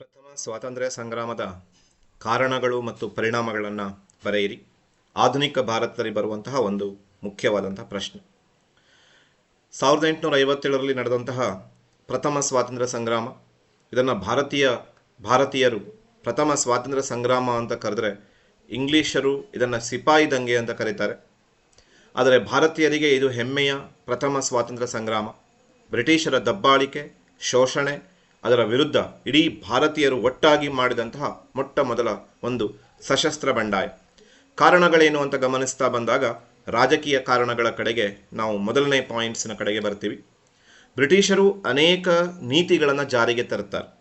ಪ್ರಥಮ ಸ್ವಾತಂತ್ರ್ಯ ಸಂಗ್ರಾಮದ ಕಾರಣಗಳು ಮತ್ತು ಪರಿಣಾಮಗಳನ್ನು ಬರೆಯಿರಿ. ಆಧುನಿಕ ಭಾರತದಲ್ಲಿ ಬರುವಂತಹ ಒಂದು ಮುಖ್ಯವಾದಂತಹ ಪ್ರಶ್ನೆ. ಸಾವಿರದ ಎಂಟುನೂರ ಐವತ್ತೇಳರಲ್ಲಿ ನಡೆದಂತಹ ಪ್ರಥಮ ಸ್ವಾತಂತ್ರ್ಯ ಸಂಗ್ರಾಮ, ಇದನ್ನು ಭಾರತೀಯ, ಭಾರತೀಯರು ಪ್ರಥಮ ಸ್ವಾತಂತ್ರ್ಯ ಸಂಗ್ರಾಮ ಅಂತ ಕರೆದ್ರೆ ಇಂಗ್ಲಿಷರು ಇದನ್ನು ಸಿಪಾಯಿ ದಂಗೆ ಅಂತ ಕರೀತಾರೆ. ಆದರೆ ಭಾರತೀಯರಿಗೆ ಇದು ಹೆಮ್ಮೆಯ ಪ್ರಥಮ ಸ್ವಾತಂತ್ರ್ಯ ಸಂಗ್ರಾಮ. ಬ್ರಿಟಿಷರ ದಬ್ಬಾಳಿಕೆ, ಶೋಷಣೆ ಅದರ ವಿರುದ್ಧ ಇಡೀ ಭಾರತೀಯರು ಒಟ್ಟಾಗಿ ಮಾಡಿದಂತಹ ಮೊಟ್ಟ ಮೊದಲ ಒಂದು ಸಶಸ್ತ್ರ ಬಂಡಾಯ. ಕಾರಣಗಳೇನು ಅಂತ ಗಮನಿಸ್ತಾ ಬಂದಾಗ ರಾಜಕೀಯ ಕಾರಣಗಳ ಕಡೆಗೆ ನಾವು ಮೊದಲನೇ ಪಾಯಿಂಟ್ಸ್ನ ಕಡೆಗೆ ಬರ್ತೀವಿ. ಬ್ರಿಟಿಷರು ಅನೇಕ ನೀತಿಗಳನ್ನು ಜಾರಿಗೆ ತರುತ್ತಾರೆ.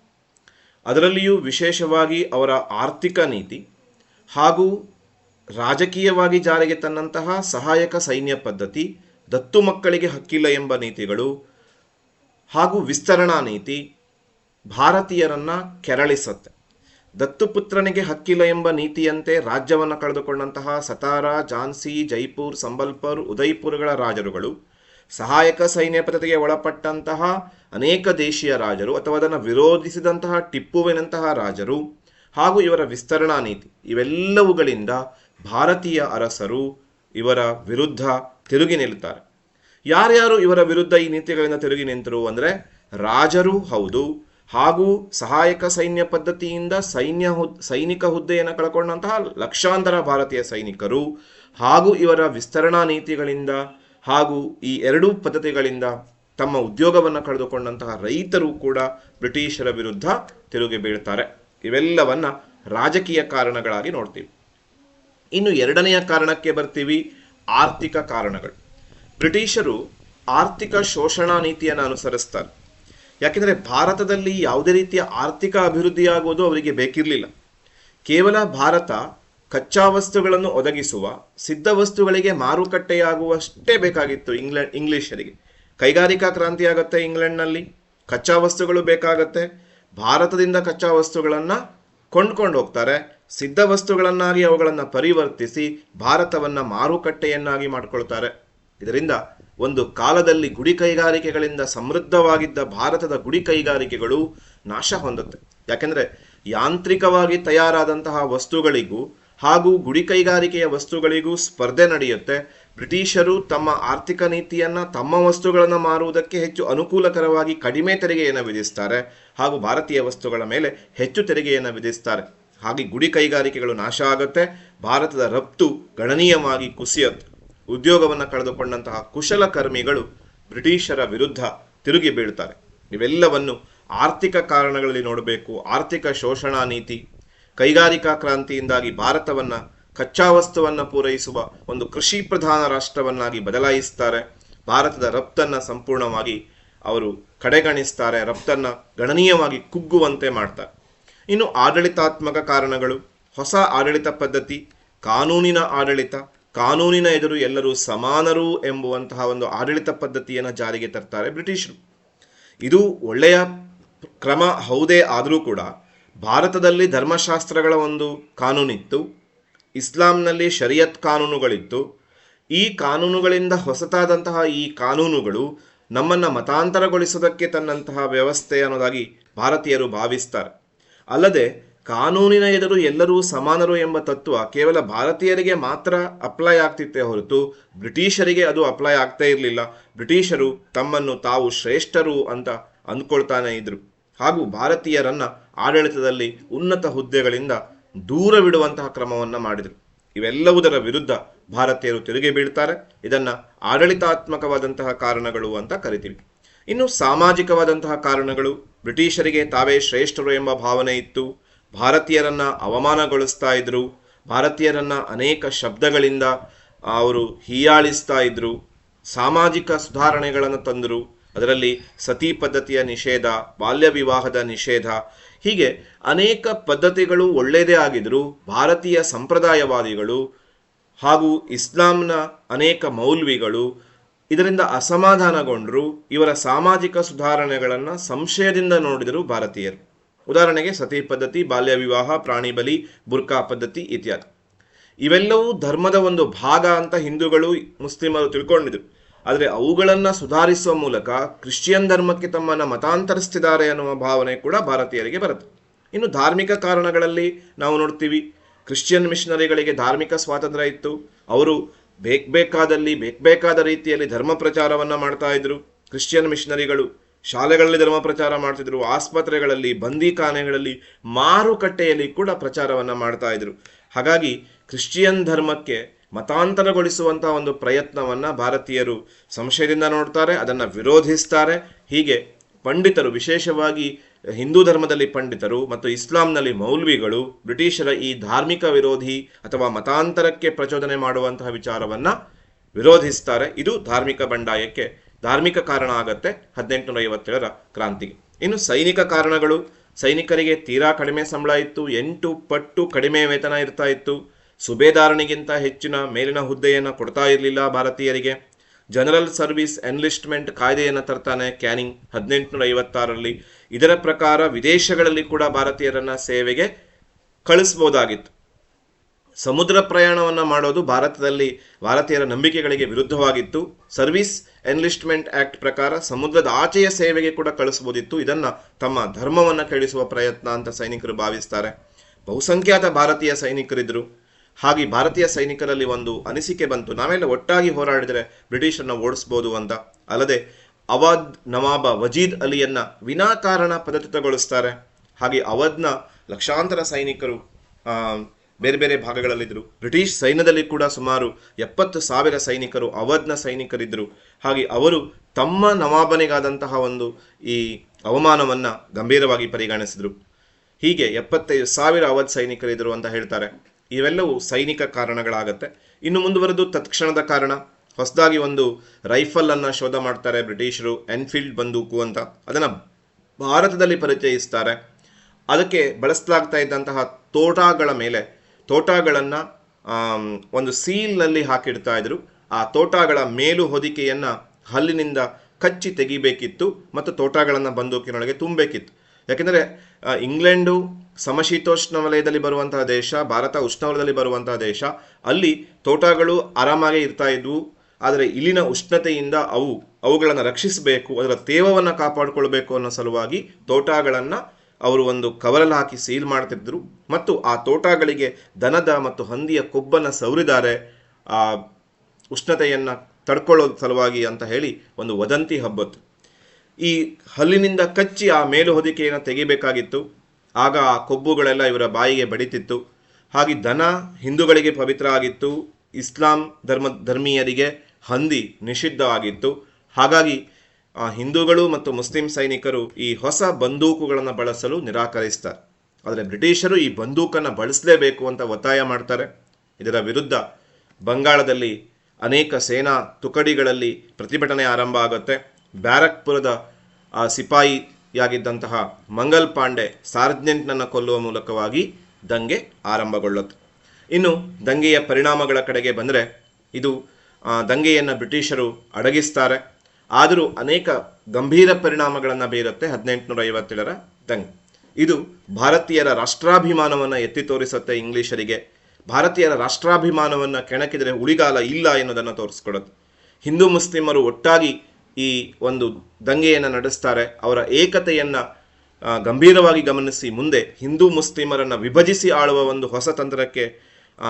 ಅದರಲ್ಲಿಯೂ ವಿಶೇಷವಾಗಿ ಅವರ ಆರ್ಥಿಕ ನೀತಿ ಹಾಗೂ ರಾಜಕೀಯವಾಗಿ ಜಾರಿಗೆ ತನ್ನಂತಹ ಸಹಾಯಕ ಸೈನ್ಯ ಪದ್ಧತಿ, ದತ್ತು ಮಕ್ಕಳಿಗೆ ಹಕ್ಕಿಲ್ಲ ಎಂಬ ನೀತಿಗಳು ಹಾಗೂ ವಿಸ್ತರಣಾ ನೀತಿ ಭಾರತೀಯರನ್ನ ಕೆರಳಿಸುತ್ತೆ. ದತ್ತುಪುತ್ರನಿಗೆ ಹಕ್ಕಿಲ್ಲ ಎಂಬ ನೀತಿಯಂತೆ ರಾಜ್ಯವನ್ನು ಕಳೆದುಕೊಂಡಂತಹ ಸತಾರ, ಝಾನ್ಸಿ, ಜೈಪುರ್, ಸಂಬಲ್ಪುರ್ ಉದಯ್ಪುರ್ಗಳ ರಾಜರುಗಳು ಸಹಾಯಕ ಸೈನ್ಯ ಪದ್ಧತಿಗೆ ಒಳಪಟ್ಟಂತಹ ಅನೇಕ ದೇಶೀಯ ರಾಜರು ಅಥವಾ ಅದನ್ನು ವಿರೋಧಿಸಿದಂತಹ ಟಿಪ್ಪುವಿನಂತಹ ರಾಜರು ಹಾಗೂ ಇವರ ವಿಸ್ತರಣಾ ನೀತಿ ಇವೆಲ್ಲವುಗಳಿಂದ ಭಾರತೀಯ ಅರಸರು ಇವರ ವಿರುದ್ಧ ತಿರುಗಿ ನಿಲ್ಲುತ್ತಾರೆ. ಯಾರ್ಯಾರು ಇವರ ವಿರುದ್ಧ ಈ ನೀತಿಗಳಿಂದ ತಿರುಗಿ ನಿಂತರು ಅಂದರೆ ರಾಜರು ಹೌದು ಹಾಗೂ ಸಹಾಯಕ ಸೈನ್ಯ ಪದ್ಧತಿಯಿಂದ ಸೈನ್ಯ ಹುದ್, ಸೈನಿಕ ಹುದ್ದೆಯನ್ನು ಕಳ್ಕೊಂಡಂತಹ ಲಕ್ಷಾಂತರ ಭಾರತೀಯ ಸೈನಿಕರು ಹಾಗೂ ಇವರ ವಿಸ್ತರಣಾ ನೀತಿಗಳಿಂದ ಹಾಗೂ ಈ ಎರಡೂ ಪದ್ಧತಿಗಳಿಂದ ತಮ್ಮ ಉದ್ಯೋಗವನ್ನು ಕಳೆದುಕೊಂಡಂತಹ ರೈತರು ಕೂಡ ಬ್ರಿಟಿಷರ ವಿರುದ್ಧ ತಿರುಗಿ ಬೀಳ್ತಾರೆ. ಇವೆಲ್ಲವನ್ನ ರಾಜಕೀಯ ಕಾರಣಗಳಾಗಿ ನೋಡ್ತೀವಿ. ಇನ್ನು ಎರಡನೆಯ ಕಾರಣಕ್ಕೆ ಬರ್ತೀವಿ ಆರ್ಥಿಕ ಕಾರಣಗಳು. ಬ್ರಿಟಿಷರು ಆರ್ಥಿಕ ಶೋಷಣಾ ನೀತಿಯನ್ನು ಅನುಸರಿಸ್ತಾರೆ. ಯಾಕೆಂದರೆ ಭಾರತದಲ್ಲಿ ಯಾವುದೇ ರೀತಿಯ ಆರ್ಥಿಕ ಅಭಿವೃದ್ಧಿಯಾಗುವುದು ಅವರಿಗೆ ಬೇಕಿರಲಿಲ್ಲ. ಕೇವಲ ಭಾರತ ಕಚ್ಚಾ ವಸ್ತುಗಳನ್ನು ಒದಗಿಸುವ, ಸಿದ್ಧ ವಸ್ತುಗಳಿಗೆ ಮಾರುಕಟ್ಟೆಯಾಗುವಷ್ಟೇ ಬೇಕಾಗಿತ್ತು ಇಂಗ್ಲೆಂಡ್ ಇಂಗ್ಲಿಷರಿಗೆ. ಕೈಗಾರಿಕಾ ಕ್ರಾಂತಿ ಆಗುತ್ತೆ ಇಂಗ್ಲೆಂಡ್ನಲ್ಲಿ, ಕಚ್ಚಾ ವಸ್ತುಗಳು ಬೇಕಾಗತ್ತೆ. ಭಾರತದಿಂದ ಕಚ್ಚಾ ವಸ್ತುಗಳನ್ನು ಕೊಂಡ್ಕೊಂಡು ಹೋಗ್ತಾರೆ. ಸಿದ್ಧ ವಸ್ತುಗಳನ್ನಾಗಿ ಅವುಗಳನ್ನು ಪರಿವರ್ತಿಸಿ ಭಾರತವನ್ನು ಮಾರುಕಟ್ಟೆಯನ್ನಾಗಿ ಮಾಡಿಕೊಳ್ತಾರೆ. ಇದರಿಂದ ಒಂದು ಕಾಲದಲ್ಲಿ ಗುಡಿ ಕೈಗಾರಿಕೆಗಳಿಂದ ಸಮೃದ್ಧವಾಗಿದ್ದ ಭಾರತದ ಗುಡಿ ಕೈಗಾರಿಕೆಗಳು ನಾಶ ಹೊಂದುತ್ತೆ. ಯಾಕೆಂದರೆ ಯಾಂತ್ರಿಕವಾಗಿ ತಯಾರಾದಂತಹ ವಸ್ತುಗಳಿಗೂ ಹಾಗೂ ಗುಡಿ ಕೈಗಾರಿಕೆಯ ವಸ್ತುಗಳಿಗೂ ಸ್ಪರ್ಧೆ ನಡೆಯುತ್ತೆ. ಬ್ರಿಟಿಷರು ತಮ್ಮ ಆರ್ಥಿಕ ನೀತಿಯನ್ನು ತಮ್ಮ ವಸ್ತುಗಳನ್ನು ಮಾರುವುದಕ್ಕೆ ಹೆಚ್ಚು ಅನುಕೂಲಕರವಾಗಿ ಕಡಿಮೆ ತೆರಿಗೆಯನ್ನು ವಿಧಿಸ್ತಾರೆ ಹಾಗೂ ಭಾರತೀಯ ವಸ್ತುಗಳ ಮೇಲೆ ಹೆಚ್ಚು ತೆರಿಗೆಯನ್ನು ವಿಧಿಸ್ತಾರೆ. ಹಾಗೆ ಗುಡಿ ಕೈಗಾರಿಕೆಗಳು ನಾಶ ಆಗುತ್ತೆ. ಭಾರತದ ರಫ್ತು ಗಣನೀಯವಾಗಿ ಕುಸಿಯುತ್ತೆ. ಉದ್ಯೋಗವನ್ನು ಕಳೆದುಕೊಂಡಂತಹ ಕುಶಲಕರ್ಮಿಗಳು ಬ್ರಿಟಿಷರ ವಿರುದ್ಧ ತಿರುಗಿ ಬೀಳ್ತಾರೆ. ಇವೆಲ್ಲವನ್ನು ಆರ್ಥಿಕ ಕಾರಣಗಳಲ್ಲಿ ನೋಡಬೇಕು. ಆರ್ಥಿಕ ಶೋಷಣಾ ನೀತಿ, ಕೈಗಾರಿಕಾ ಕ್ರಾಂತಿಯಿಂದಾಗಿ ಭಾರತವನ್ನು ಕಚ್ಚಾ ವಸ್ತುವನ್ನು ಪೂರೈಸುವ ಒಂದು ಕೃಷಿ ಪ್ರಧಾನ ರಾಷ್ಟ್ರವನ್ನಾಗಿ ಬದಲಾಯಿಸ್ತಾರೆ. ಭಾರತದ ರಫ್ತನ್ನು ಸಂಪೂರ್ಣವಾಗಿ ಅವರು ಕಡೆಗಣಿಸ್ತಾರೆ. ರಫ್ತನ್ನು ಗಣನೀಯವಾಗಿ ಕುಗ್ಗುವಂತೆ ಮಾಡ್ತಾರೆ. ಇನ್ನು ಆಡಳಿತಾತ್ಮಕ ಕಾರಣಗಳು, ಹೊಸ ಆಡಳಿತ ಪದ್ಧತಿ, ಕಾನೂನಿನ ಆಡಳಿತ ಕಾನೂನಿನ ಎದುರು ಎಲ್ಲರೂ ಸಮಾನರು ಎಂಬುವಂತಹ ಒಂದು ಆಡಳಿತ ಪದ್ಧತಿಯನ್ನು ಜಾರಿಗೆ ತರ್ತಾರೆ ಬ್ರಿಟಿಷರು. ಇದು ಒಳ್ಳೆಯ ಕ್ರಮ ಹೌದೇ ಆದರೂ ಕೂಡ ಭಾರತದಲ್ಲಿ ಧರ್ಮಶಾಸ್ತ್ರಗಳ ಒಂದು ಕಾನೂನಿತ್ತು, ಇಸ್ಲಾಂನಲ್ಲಿ ಶರಿಯತ್ ಕಾನೂನುಗಳಿತ್ತು. ಈ ಕಾನೂನುಗಳಿಂದ ಹೊಸತಾದಂತಹ ಈ ಕಾನೂನುಗಳು ನಮ್ಮನ್ನು ಮತಾಂತರಗೊಳಿಸೋದಕ್ಕೆ ತನ್ನಂತಹ ವ್ಯವಸ್ಥೆ ಅನ್ನೋದಾಗಿ ಭಾರತೀಯರು ಭಾವಿಸ್ತಾರೆ. ಅಲ್ಲದೆ ಕಾನೂನಿನ ಎದುರು ಎಲ್ಲರೂ ಸಮಾನರು ಎಂಬ ತತ್ವ ಕೇವಲ ಭಾರತೀಯರಿಗೆ ಮಾತ್ರ ಅಪ್ಲೈ ಆಗ್ತಿತ್ತೇ ಹೊರತು ಬ್ರಿಟಿಷರಿಗೆ ಅದು ಅಪ್ಲೈ ಆಗ್ತಾ ಇರಲಿಲ್ಲ. ಬ್ರಿಟಿಷರು ತಮ್ಮನ್ನು ತಾವು ಶ್ರೇಷ್ಠರು ಅಂತ ಅಂದ್ಕೊಳ್ತಾನೆ ಇದ್ರು. ಹಾಗೂ ಭಾರತೀಯರನ್ನ ಆಡಳಿತದಲ್ಲಿ ಉನ್ನತ ಹುದ್ದೆಗಳಿಂದ ದೂರವಿಡುವಂತಹ ಕ್ರಮವನ್ನ ಮಾಡಿದರು. ಇವೆಲ್ಲವುದರ ವಿರುದ್ಧ ಭಾರತೀಯರು ತಿರುಗಿ ಬೀಳ್ತಾರೆ. ಇದನ್ನ ಆಡಳಿತಾತ್ಮಕವಾದಂತಹ ಕಾರಣಗಳು ಅಂತ ಕರಿತೀವಿ. ಇನ್ನು ಸಾಮಾಜಿಕವಾದಂತಹ ಕಾರಣಗಳು ಬ್ರಿಟಿಷರಿಗೆ ತಾವೇ ಶ್ರೇಷ್ಠರು ಎಂಬ ಭಾವನೆ ಇತ್ತು. ಭಾರತೀಯರನ್ನ ಅವಮಾನಗೊಳಿಸ್ತಾ ಇದ್ರು, ಭಾರತೀಯರನ್ನ ಅನೇಕ ಶಬ್ದಗಳಿಂದ ಅವರು ಹೀಯಾಳಿಸ್ತಾ ಇದ್ರು, ಸಾಮಾಜಿಕ ಸುಧಾರಣೆಗಳನ್ನು ತಂದರು. ಅದರಲ್ಲಿ ಸತಿ ಪದ್ಧತಿಯ ನಿಷೇಧ, ಬಾಲ್ಯ ವಿವಾಹದ ನಿಷೇಧ, ಹೀಗೆ ಅನೇಕ ಪದ್ಧತಿಗಳು ಒಳ್ಳೆಯದೇ ಆಗಿದ್ರು ಭಾರತೀಯ ಸಂಪ್ರದಾಯವಾದಿಗಳು ಹಾಗೂ ಇಸ್ಲಾಂನ ಅನೇಕ ಮೌಲ್ವಿಗಳು ಇದರಿಂದ ಅಸಮಾಧಾನಗೊಂಡರು. ಇವರ ಸಾಮಾಜಿಕ ಸುಧಾರಣೆಗಳನ್ನು ಸಂಶಯದಿಂದ ನೋಡಿದರು ಭಾರತೀಯರು. ಉದಾಹರಣೆಗೆ ಸತಿ ಪದ್ಧತಿ, ಬಾಲ್ಯ ವಿವಾಹ, ಪ್ರಾಣಿ ಬಲಿ ಬುರ್ಕಾ ಪದ್ಧತಿ ಇತ್ಯಾದಿ. ಇವೆಲ್ಲವೂ ಧರ್ಮದ ಒಂದು ಭಾಗ ಅಂತ ಹಿಂದೂಗಳು, ಮುಸ್ಲಿಮರು ತಿಳ್ಕೊಂಡಿದ್ರು. ಆದರೆ ಅವುಗಳನ್ನು ಸುಧಾರಿಸುವ ಮೂಲಕ ಕ್ರಿಶ್ಚಿಯನ್ ಧರ್ಮಕ್ಕೆ ತಮ್ಮನ್ನು ಮತಾಂತರಿಸ್ತಿದ್ದಾರೆ ಅನ್ನುವ ಭಾವನೆ ಕೂಡ ಭಾರತೀಯರಿಗೆ ಬರುತ್ತೆ. ಇನ್ನು ಧಾರ್ಮಿಕ ಕಾರಣಗಳಲ್ಲಿ ನಾವು ನೋಡ್ತೀವಿ, ಕ್ರಿಶ್ಚಿಯನ್ ಮಿಷನರಿಗಳಿಗೆ ಧಾರ್ಮಿಕ ಸ್ವಾತಂತ್ರ್ಯ ಇತ್ತು. ಅವರು ಬೇಕ್ಬೇಕಾದಲ್ಲಿ ಬೇಕಬೇಕಾದ ರೀತಿಯಲ್ಲಿ ಧರ್ಮ ಪ್ರಚಾರವನ್ನು ಮಾಡ್ತಾ ಇದ್ರು. ಕ್ರಿಶ್ಚಿಯನ್ ಮಿಷನರಿಗಳು ಶಾಲೆಗಳಲ್ಲಿ ಧರ್ಮ ಪ್ರಚಾರ ಮಾಡ್ತಿದ್ರು, ಆಸ್ಪತ್ರೆಗಳಲ್ಲಿ ಬಂದಿಖಾನೆಗಳಲ್ಲಿ ಮಾರುಕಟ್ಟೆಯಲ್ಲಿ ಕೂಡ ಪ್ರಚಾರವನ್ನು ಮಾಡ್ತಾ ಇದ್ರು. ಹಾಗಾಗಿ ಕ್ರಿಶ್ಚಿಯನ್ ಧರ್ಮಕ್ಕೆ ಮತಾಂತರಗೊಳಿಸುವಂತಹ ಒಂದು ಪ್ರಯತ್ನವನ್ನ ಭಾರತೀಯರು ಸಂಶಯದಿಂದ ನೋಡ್ತಾರೆ, ಅದನ್ನು ವಿರೋಧಿಸ್ತಾರೆ. ಹೀಗೆ ಪಂಡಿತರು, ವಿಶೇಷವಾಗಿ ಹಿಂದೂ ಧರ್ಮದಲ್ಲಿ ಪಂಡಿತರು ಮತ್ತು ಇಸ್ಲಾಂನಲ್ಲಿ ಮೌಲ್ವಿಗಳು, ಬ್ರಿಟಿಷರ ಈ ಧಾರ್ಮಿಕ ವಿರೋಧಿ ಅಥವಾ ಮತಾಂತರಕ್ಕೆ ಪ್ರಚೋದನೆ ಮಾಡುವಂತಹ ವಿಚಾರವನ್ನ ವಿರೋಧಿಸ್ತಾರೆ. ಇದು ಧಾರ್ಮಿಕ ಬಂಡಾಯಕ್ಕೆ ಧಾರ್ಮಿಕ ಕಾರಣ ಆಗತ್ತೆ ಹದಿನೆಂಟುನೂರ ಐವತ್ತೇಳರ ಕ್ರಾಂತಿಗೆ. ಇನ್ನು ಸೈನಿಕ ಕಾರಣಗಳು, ಸೈನಿಕರಿಗೆ ತೀರಾ ಕಡಿಮೆ ಸಂಬಳ ಇತ್ತು, ಎಂಟು ಪಟ್ಟು ಕಡಿಮೆ ವೇತನ ಇರ್ತಾ ಇತ್ತು. ಸುಬೇದಾರನಿಗಿಂತ ಹೆಚ್ಚಿನ ಮೇಲಿನ ಹುದ್ದೆಯನ್ನು ಕೊಡ್ತಾ ಇರಲಿಲ್ಲ ಭಾರತೀಯರಿಗೆ. ಜನರಲ್ ಸರ್ವಿಸ್ ಎನ್ಲಿಸ್ಟ್ಮೆಂಟ್ ಕಾಯ್ದೆಯನ್ನು ತರ್ತಾನೆ ಕ್ಯಾನಿಂಗ್ ಹದಿನೆಂಟುನೂರ ಐವತ್ತಾರರಲ್ಲಿ ಇದರ ಪ್ರಕಾರ ವಿದೇಶಗಳಲ್ಲಿ ಕೂಡ ಭಾರತೀಯರನ್ನ ಸೇವೆಗೆ ಕಳಿಸ್ಬೋದಾಗಿತ್ತು. ಸಮುದ್ರ ಪ್ರಯಾಣವನ್ನು ಮಾಡೋದು ಭಾರತದಲ್ಲಿ ಭಾರತೀಯರ ನಂಬಿಕೆಗಳಿಗೆ ವಿರುದ್ಧವಾಗಿತ್ತು. ಸರ್ವಿಸ್ ಎನ್ಲಿಸ್ಟ್ಮೆಂಟ್ ಆಕ್ಟ್ ಪ್ರಕಾರ ಸಮುದ್ರದ ಆಚೆಯ ಸೇವೆಗೆ ಕೂಡ ಕಳಿಸಬಹುದಿತ್ತು ಇದನ್ನು ತಮ್ಮ ಧರ್ಮವನ್ನು ಕೆಡಿಸುವ ಪ್ರಯತ್ನ ಅಂತ ಸೈನಿಕರು ಭಾವಿಸ್ತಾರೆ. ಬಹುಸಂಖ್ಯಾತ ಭಾರತೀಯ ಸೈನಿಕರಿದ್ರು. ಹಾಗೆ ಭಾರತೀಯ ಸೈನಿಕರಲ್ಲಿ ಒಂದು ಅನಿಸಿಕೆ ಬಂತು. ನಾವೆಲ್ಲ ಒಟ್ಟಾಗಿ ಹೋರಾಡಿದರೆ ಬ್ರಿಟಿಷರನ್ನ ಓಡಿಸ್ಬೋದು ಅಂತ. ಅಲ್ಲದೆ ಅವಧ್ ನವಾಬ ವಜೀದ್ ಅಲಿಯನ್ನ ವಿನಾಕಾರಣ ಪದತಗೊಳಿಸ್ತಾರೆ ಹಾಗೆ ಅವಧ್ನ ಲಕ್ಷಾಂತರ ಸೈನಿಕರು ಬೇರೆ ಬೇರೆ ಭಾಗಗಳಲ್ಲಿದ್ದರು. ಬ್ರಿಟಿಷ್ ಸೈನ್ಯದಲ್ಲಿ ಕೂಡ ಸುಮಾರು ಎಪ್ಪತ್ತು ಸಾವಿರ ಸೈನಿಕರು ಅವಧ್ನ ಸೈನಿಕರಿದ್ದರು. ಹಾಗೆ ಅವರು ತಮ್ಮ ನವಾಬನಿಗಾದಂತಹ ಒಂದು ಈ ಅವಮಾನವನ್ನು ಗಂಭೀರವಾಗಿ ಪರಿಗಣಿಸಿದರು. ಹೀಗೆ ಎಪ್ಪತ್ತೈದು ಸಾವಿರ ಅವಧ್ ಸೈನಿಕರಿದ್ದರು ಅಂತ ಹೇಳ್ತಾರೆ. ಇವೆಲ್ಲವೂ ಸೈನಿಕ ಕಾರಣಗಳಾಗತ್ತೆ. ಇನ್ನು ಮುಂದುವರೆದು ತತ್ಕ್ಷಣದ ಕಾರಣ ಹೊಸದಾಗಿ ಒಂದು ರೈಫಲನ್ನು ಶೋಧ ಮಾಡ್ತಾರೆ ಬ್ರಿಟಿಷರು, ಎನ್ಫೀಲ್ಡ್ ಬಂದೂಕು ಅಂತ. ಅದನ್ನು ಭಾರತದಲ್ಲಿ ಪರಿಚಯಿಸ್ತಾರೆ. ಅದಕ್ಕೆ ಬಳಸಲಾಗ್ತಾ ಇದ್ದಂತಹ ತೋಟಾಗಳ ಮೇಲೆ ತೋಟಾಗಳನ್ನ ಒಂದು ಸೀಲ್ನಲ್ಲಿ ಹಾಕಿಡ್ತಾ ಇದ್ರು. ಆ ತೋಟಗಳ ಮೇಲು ಹೊದಿಕೆಯನ್ನ ಹಲ್ಲಿನಿಂದ ಕಚ್ಚಿ ತೆಗಿಬೇಕಿತ್ತು ಮತ್ತು ತೋಟಗಳನ್ನು ಬಂದೂಕಿನೊಳಗೆ ತುಂಬಬೇಕಿತ್ತು. ಯಾಕೆಂದರೆ ಇಂಗ್ಲೆಂಡು ಸಮಶೀತೋಷ್ಣ ವಲಯದಲ್ಲಿ ಬರುವಂತಹ ದೇಶ, ಭಾರತ ಉಷ್ಣವಲಯದಲ್ಲಿ ಬರುವಂತಹ ದೇಶ, ಅಲ್ಲಿ ತೋಟಗಳು ಆರಾಮಾಗಿ ಇರ್ತಾ ಇದ್ವು. ಆದರೆ ಇಲ್ಲಿನ ಉಷ್ಣತೆಯಿಂದ ಅವು, ಅವುಗಳನ್ನು ರಕ್ಷಿಸಬೇಕು, ಅದರ ತೇವವನ್ನು ಕಾಪಾಡಿಕೊಳ್ಬೇಕು ಅನ್ನೋ ಸಲುವಾಗಿ ತೋಟಗಳನ್ನು ಅವರು ಒಂದು ಕವರಲ್ಲಿ ಹಾಕಿ ಸೀಲ್ ಮಾಡ್ತಿದ್ದರು ಮತ್ತು ಆ ತೋಟಗಳಿಗೆ ದನದ ಮತ್ತು ಹಂದಿಯ ಕೊಬ್ಬನ್ನು ಸವರಿದ್ದಾರೆ. ಆ ಉಷ್ಣತೆಯನ್ನು ತಡ್ಕೊಳ್ಳೋ ಸಲುವಾಗಿ ಅಂತ ಹೇಳಿ ಒಂದು ವದಂತಿ ಹಬ್ಬತ್ತು. ಈ ಹಲ್ಲಿನಿಂದ ಕಚ್ಚಿ ಆ ಮೇಲು ಹೊದಿಕೆಯನ್ನು ತೆಗಿಬೇಕಾಗಿತ್ತು. ಆಗ ಆ ಕೊಬ್ಬುಗಳೆಲ್ಲ ಇವರ ಬಾಯಿಗೆ ಬಡಿತಿತ್ತು. ಹಾಗೆ ದನ ಹಿಂದೂಗಳಿಗೆ ಪವಿತ್ರ ಆಗಿತ್ತು. ಇಸ್ಲಾಂ ಧರ್ಮ ಧರ್ಮೀಯರಿಗೆ ಹಂದಿ ನಿಷಿದ್ಧ ಆಗಿತ್ತು. ಹಾಗಾಗಿ ಹಿಂದೂಗಳು ಮತ್ತು ಮುಸ್ಲಿಂ ಸೈನಿಕರು ಈ ಹೊಸ ಬಂದೂಕುಗಳನ್ನು ಬಳಸಲು ನಿರಾಕರಿಸ್ತಾರೆ. ಆದರೆ ಬ್ರಿಟಿಷರು ಈ ಬಂದೂಕನ್ನು ಬಳಸಲೇಬೇಕು ಅಂತ ಒತ್ತಾಯ ಮಾಡ್ತಾರೆ. ಇದರ ವಿರುದ್ಧ ಬಂಗಾಳದಲ್ಲಿ ಅನೇಕ ಸೇನಾ ತುಕಡಿಗಳಲ್ಲಿ ಪ್ರತಿಭಟನೆ ಆರಂಭ ಆಗುತ್ತೆ. ಬ್ಯಾರಕ್ಪುರದ ಆ ಸಿಪಾಯಿಯಾಗಿದ್ದಂತಹ ಮಂಗಲ್ ಪಾಂಡೆ ಸಾರ್ಜೆಂಟ್ನನ್ನು ಕೊಲ್ಲುವ ಮೂಲಕವಾಗಿ ದಂಗೆ ಆರಂಭಗೊಳ್ಳುತ್ತೆ. ಇನ್ನು ದಂಗೆಯ ಪರಿಣಾಮಗಳ ಕಡೆಗೆ ಬಂದರೆ ಇದು ಆ, ದಂಗೆಯನ್ನು ಬ್ರಿಟಿಷರು ಅಡಗಿಸ್ತಾರೆ. ಆದರೂ ಅನೇಕ ಗಂಭೀರ ಪರಿಣಾಮಗಳನ್ನು ಬೀರುತ್ತೆ ಹದಿನೆಂಟುನೂರ ಐವತ್ತೇಳರ ದಂಗೆ. ಇದು ಭಾರತೀಯರ ರಾಷ್ಟ್ರಾಭಿಮಾನವನ್ನು ಎತ್ತಿ ತೋರಿಸುತ್ತೆ ಇಂಗ್ಲಿಷರಿಗೆ. ಭಾರತೀಯರ ರಾಷ್ಟ್ರಾಭಿಮಾನವನ್ನು ಕೆಣಕಿದರೆ ಉಳಿಗಾಲ ಇಲ್ಲ ಎನ್ನುವುದನ್ನು ತೋರಿಸ್ಕೊಡುತ್ತೆ. ಹಿಂದೂ ಮುಸ್ಲಿಮರು ಒಟ್ಟಾಗಿ ಈ ಒಂದು ದಂಗೆಯನ್ನು ನಡೆಸ್ತಾರೆ. ಅವರ ಏಕತೆಯನ್ನು ಗಂಭೀರವಾಗಿ ಗಮನಿಸಿ ಮುಂದೆ ಹಿಂದೂ ಮುಸ್ಲಿಮರನ್ನು ವಿಭಜಿಸಿ ಆಳುವ ಒಂದು ಹೊಸ ತಂತ್ರಕ್ಕೆ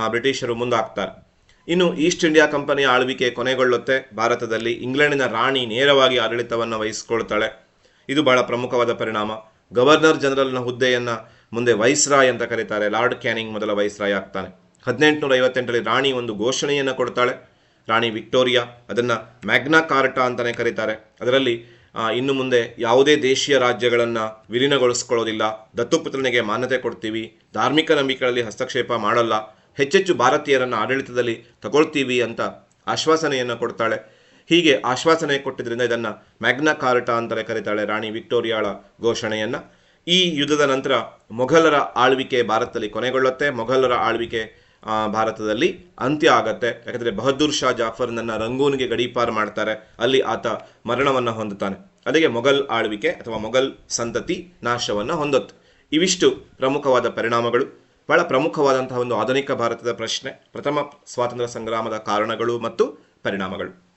ಬ್ರಿಟಿಷರು ಮುಂದಾಗ್ತಾರೆ. ಇನ್ನು ಈಸ್ಟ್ ಇಂಡಿಯಾ ಕಂಪನಿಯ ಆಳ್ವಿಕೆ ಕೊನೆಗೊಳ್ಳುತ್ತೆ. ಭಾರತದಲ್ಲಿ ಇಂಗ್ಲೆಂಡಿನ ರಾಣಿ ನೇರವಾಗಿ ಆಡಳಿತವನ್ನು ವಹಿಸಿಕೊಳ್ತಾಳೆ. ಇದು ಬಹಳ ಪ್ರಮುಖವಾದ ಪರಿಣಾಮ. ಗವರ್ನರ್ ಜನರಲ್ನ ಹುದ್ದೆಯನ್ನು ಮುಂದೆ ವೈಸ್ರಾಯ್ ಅಂತ ಕರೀತಾರೆ. ಲಾರ್ಡ್ ಕ್ಯಾನಿಂಗ್ ಮೊದಲ ವೈಸ್ರಾಯ್ ಆಗ್ತಾನೆ. ಹದಿನೆಂಟುನೂರ ಐವತ್ತೆಂಟರಲ್ಲಿ ರಾಣಿ ಒಂದು ಘೋಷಣೆಯನ್ನು ಕೊಡ್ತಾಳೆ. ರಾಣಿ ವಿಕ್ಟೋರಿಯಾ ಅದನ್ನು ಮ್ಯಾಗ್ನಾ ಕಾರ್ಟಾ ಅಂತಲೇ ಕರೀತಾರೆ. ಅದರಲ್ಲಿ ಇನ್ನು ಮುಂದೆ ಯಾವುದೇ ದೇಶೀಯ ರಾಜ್ಯಗಳನ್ನು ವಿಲೀನಗೊಳಿಸ್ಕೊಳ್ಳೋದಿಲ್ಲ. ದತ್ತುಪುತ್ರನಿಗೆ ಮಾನ್ಯತೆ ಕೊಡ್ತೀವಿ. ಧಾರ್ಮಿಕ ನಂಬಿಕೆಗಳಲ್ಲಿ ಹಸ್ತಕ್ಷೇಪ ಮಾಡಲ್ಲ. ಹೆಚ್ಚೆಚ್ಚು ಭಾರತೀಯರನ್ನು ಆಡಳಿತದಲ್ಲಿ ತಗೊಳ್ತೀವಿ ಅಂತ ಆಶ್ವಾಸನೆಯನ್ನು ಕೊಡ್ತಾಳೆ. ಹೀಗೆ ಆಶ್ವಾಸನೆ ಕೊಟ್ಟಿದ್ದರಿಂದ ಇದನ್ನು ಮ್ಯಾಗ್ನಾ ಕಾರ್ಟಾ ಅಂತಲೇ ಕರೀತಾಳೆ ರಾಣಿ ವಿಕ್ಟೋರಿಯಾಳ ಘೋಷಣೆಯನ್ನು. ಈ ಯುದ್ಧದ ನಂತರ ಮೊಘಲರ ಆಳ್ವಿಕೆ ಭಾರತದಲ್ಲಿ ಕೊನೆಗೊಳ್ಳುತ್ತೆ. ಮೊಘಲರ ಆಳ್ವಿಕೆ ಭಾರತದಲ್ಲಿ ಅಂತ್ಯ ಆಗತ್ತೆ. ಯಾಕಂದರೆ ಬಹದ್ದೂರ್ ಶಾ ಜಾಫರ್ನನ್ನು ರಂಗೂನ್ಗೆ ಗಡೀಪಾರು ಮಾಡ್ತಾರೆ. ಅಲ್ಲಿ ಆತ ಮರಣವನ್ನು ಹೊಂದುತ್ತಾನೆ. ಅದಕ್ಕೆ ಮೊಘಲ್ ಆಳ್ವಿಕೆ ಅಥವಾ ಮೊಘಲ್ ಸಂತತಿ ನಾಶವನ್ನು ಹೊಂದುತ್ತೆ. ಇವಿಷ್ಟು ಪ್ರಮುಖವಾದ ಪರಿಣಾಮಗಳು. ಬಹಳ ಪ್ರಮುಖವಾದಂತಹ ಒಂದು ಆಧುನಿಕ ಭಾರತದ ಪ್ರಶ್ನೆ ಪ್ರಥಮ ಸ್ವಾತಂತ್ರ್ಯ ಸಂಗ್ರಾಮದ ಕಾರಣಗಳು ಮತ್ತು ಪರಿಣಾಮಗಳು.